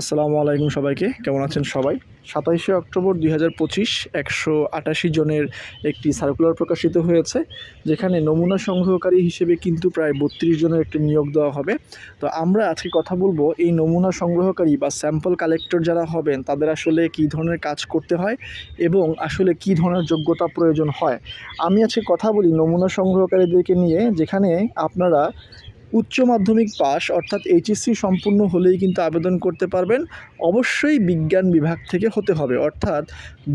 আসসালামু আলাইকুম সবাইকে। কেমন আছেন সবাই? সাতাইশে অক্টোবর দুই হাজার পঁচিশ, একশো আটাশি জনের একটি সার্কুলার প্রকাশিত হয়েছে, যেখানে নমুনা সংগ্রহকারী হিসেবে কিন্তু প্রায় বত্রিশ জনের একটি নিয়োগ দেওয়া হবে। তো আমরা আজকে কথা বলব, এই নমুনা সংগ্রহকারী বা স্যাম্পল কালেক্টর যারা হবেন, তাদের আসলে কী ধরনের কাজ করতে হয় এবং আসলে কী ধরনের যোগ্যতা প্রয়োজন হয়? আমি আজকে কথা বলি নমুনা সংগ্রহকারীদেরকে নিয়ে, যেখানে আপনারা উচ্চ মাধ্যমিক পাস অর্থাৎ এইচএসসি সম্পূর্ণ হলেই কিন্তু আবেদন করতে পারবেন। অবশ্যই বিজ্ঞান বিভাগ থেকে হতে হবে। অর্থাৎ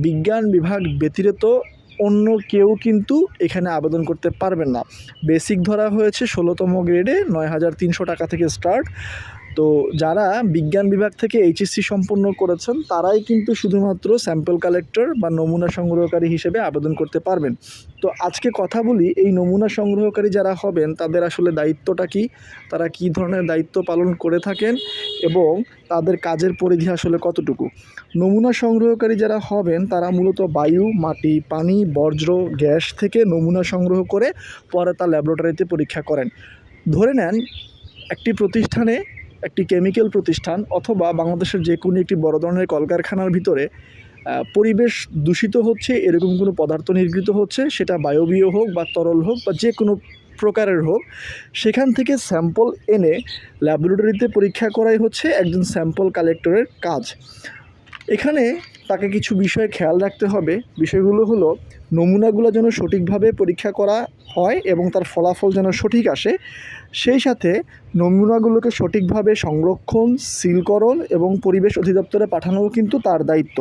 বিজ্ঞান বিভাগ ব্যতিরেত অন্য কেউ কিন্তু এখানে আবেদন করতে পারবেন না। বেসিক ধরা হয়েছে ষোলোতম গ্রেডে, নয় হাজার তিনশো টাকা থেকে স্টার্ট। তো যারা বিজ্ঞান বিভাগ থেকে এইচএসসি সম্পন্ন করেছেন, তারাই কিন্তু শুধুমাত্র স্যাম্পল কালেক্টর বা নমুনা সংগ্রহকারী হিসেবে আবেদন করতে পারবেন। তো আজকে কথা বলি, এই নমুনা সংগ্রহকারী যারা হবেন, তাদের আসলে দায়িত্বটা কি? তারা কি ধরনের দায়িত্ব পালন করে থাকেন এবং তাদের কাজের পরিধি আসলে কতটুকু? নমুনা সংগ্রহকারী যারা হবেন, তারা মূলত বায়ু, মাটি, পানি, বর্জ্য, গ্যাস থেকে নমুনা সংগ্রহ করে পরে তা ল্যাবরেটরিতে পরীক্ষা করেন। ধরে নেন, একটি প্রতিষ্ঠানে একটি কেমিক্যাল প্রতিষ্ঠান অথবা বাংলাদেশের যে কোনো একটি বড় ধরনের কলকারখানার ভিতরে পরিবেশ দূষিত হচ্ছে, এরকম কোনো পদার্থ নির্গৃত হচ্ছে, সেটা বায়বীয় হোক বা তরল হোক বা যে কোনো প্রকারের হোক, সেখান থেকে স্যাম্পল এনে ল্যাবরেটরিতে পরীক্ষা করাই হচ্ছে একজন স্যাম্পল কালেক্টরের কাজ। এখানে তাকে কিছু বিষয়ে খেয়াল রাখতে হবে। বিষয়গুলো হলো, নমুনাগুলো যেন সঠিকভাবে পরীক্ষা করা হয় এবং তার ফলাফল যেন সঠিক আসে। সেই সাথে নমুনাগুলোকে সঠিকভাবে সংরক্ষণ, সিলকরণ এবং পরিবেশ অধিদপ্তরে পাঠানোও কিন্তু তার দায়িত্ব।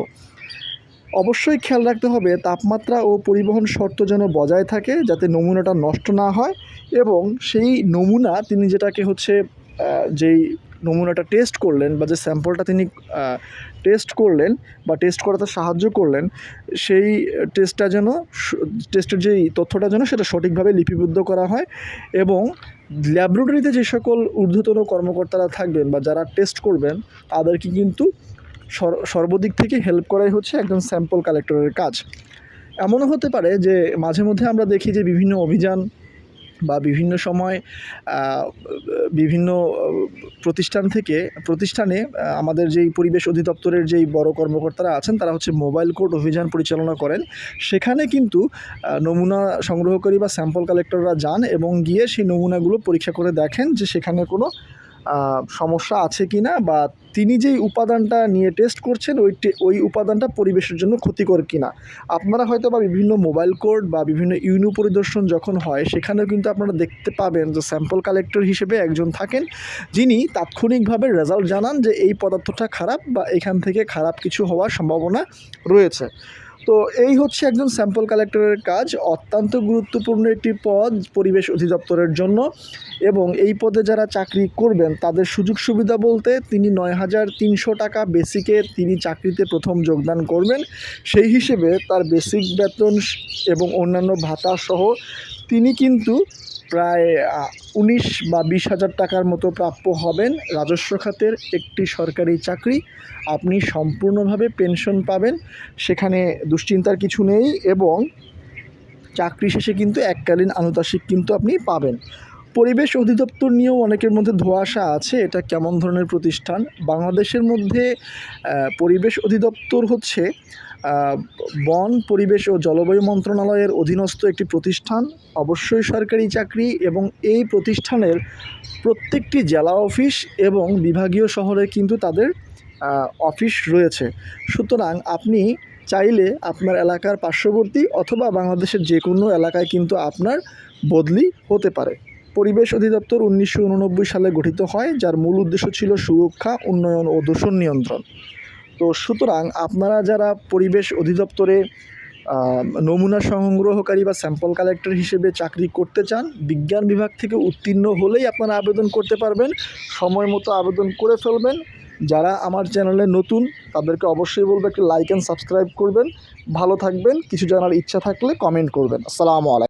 অবশ্যই খেয়াল রাখতে হবে, তাপমাত্রা ও পরিবহন শর্ত যেন বজায় থাকে যাতে নমুনাটা নষ্ট না হয় এবং সেই নমুনা তিনি যেটাকে হচ্ছে যেই নমুনাটা টেস্ট করলেন বা যে স্যাম্পলটা তিনি টেস্ট করলেন বা টেস্ট করাতে সাহায্য করলেন, সেই টেস্টটা যেন টেস্টের যেই তথ্যটা যেন সেটা সঠিকভাবে লিপিবদ্ধ করা হয় এবং ল্যাবরেটরিতে যে সকল ঊর্ধ্বতন কর্মকর্তারা থাকবেন বা যারা টেস্ট করবেন, তাদেরকে কিন্তু সর- সর্বদিক থেকে হেল্প করাই হচ্ছে একজন স্যাম্পল কালেক্টরের কাজ। এমনও হতে পারে যে মাঝে মধ্যে আমরা দেখি যে বিভিন্ন অভিযান বা বিভিন্ন সময় বিভিন্ন প্রতিষ্ঠান থেকে, প্রতিষ্ঠানে আমাদের যেই পরিবেশ অধিদপ্তরের যেই বড় কর্মকর্তারা আছেন, তারা হচ্ছে মোবাইল কোর্ট অভিযান পরিচালনা করেন। সেখানে কিন্তু নমুনা সংগ্রহকারী বা স্যাম্পল কালেক্টররা যান এবং গিয়ে সেই নমুনাগুলো পরীক্ষা করে দেখেন যে সেখানে কোনো সমস্যা আছে কি না বা তিনি যেই উপাদানটা নিয়ে টেস্ট করছেন, ওই ওই উপাদানটা পরিবেশের জন্য ক্ষতিকর কিনা? আপনারা হয়তো বা বিভিন্ন মোবাইল কোর্ট বা বিভিন্ন ইউনিও পরিদর্শন যখন হয়, সেখানেও কিন্তু আপনারা দেখতে পাবেন যে স্যাম্পল কালেক্টর হিসেবে একজন থাকেন, যিনি তাৎক্ষণিকভাবে রেজাল্ট জানান যে এই পদার্থটা খারাপ বা এখান থেকে খারাপ কিছু হওয়ার সম্ভাবনা রয়েছে। তো এই হচ্ছে একজন স্যাম্পল কালেক্টরের কাজ, অত্যন্ত গুরুত্বপূর্ণ একটি পদ পরিবেশ অধিদপ্তরের জন্য এবং এই পদে যারা চাকরি করবেন, তাদের সুযোগ সুবিধা বলতে তিনি নয় হাজার তিনশো টাকা বেসিকে তিনি চাকরিতে প্রথম যোগদান করবেন। সেই হিসেবে তার বেসিক বেতন এবং অন্যান্য ভাতা সহ তিনি কিন্তু প্রায় উনিশ বা বিশ হাজার টাকার মতো প্রাপ্য হবেন। রাজস্ব খাতের একটি সরকারি চাকরি। আপনি সম্পূর্ণভাবে পেনশন পাবেন। সেখানে দুশ্চিন্তার কিছু নেই এবং চাকরি শেষে কিন্তু এককালীন আনুতাসিক কিন্তু আপনি পাবেন। পরিবেশ অধিদপ্তর নিয়েও অনেকের মধ্যে ধোঁয়াশা আছে। এটা কেমন ধরনের প্রতিষ্ঠান? বাংলাদেশের মধ্যে পরিবেশ অধিদপ্তর হচ্ছে বন, পরিবেশ ও জলবায়ু মন্ত্রণালয়ের অধীনস্থ একটি প্রতিষ্ঠান। অবশ্যই সরকারি চাকরি এবং এই প্রতিষ্ঠানের প্রত্যেকটি জেলা অফিস এবং বিভাগীয় শহরে কিন্তু তাদের অফিস রয়েছে। সুতরাং আপনি চাইলে আপনার এলাকার পার্শ্ববর্তী অথবা বাংলাদেশের যে কোনো এলাকায় কিন্তু আপনার বদলি হতে পারে। পরিবেশ অধিদপ্তর উনিশশো উননব্বই সালে গঠিত হয়, যার মূল উদ্দেশ্য ছিল সুরক্ষা, উন্নয়ন ও দূষণ নিয়ন্ত্রণ। তো সুতরাং আপনারা যারা পরিবেশ অধিদপ্তরে নমুনা সংগ্রহকারী বা স্যাম্পল কালেক্টর হিসেবে চাকরি করতে চান, বিজ্ঞান বিভাগ থেকে উত্তীর্ণ হলেই আপনারা আবেদন করতে পারবেন, সময় মতো আবেদন করে ফেলবেন। যারা আমার চ্যানেলে নতুন, তাদেরকে অবশ্যই বলব একটু লাইক অ্যান্ড সাবস্ক্রাইব করবেন। ভালো থাকবেন, কিছু জানার ইচ্ছা থাকলে কমেন্ট করবেন। আসসালামু আলাইকুম।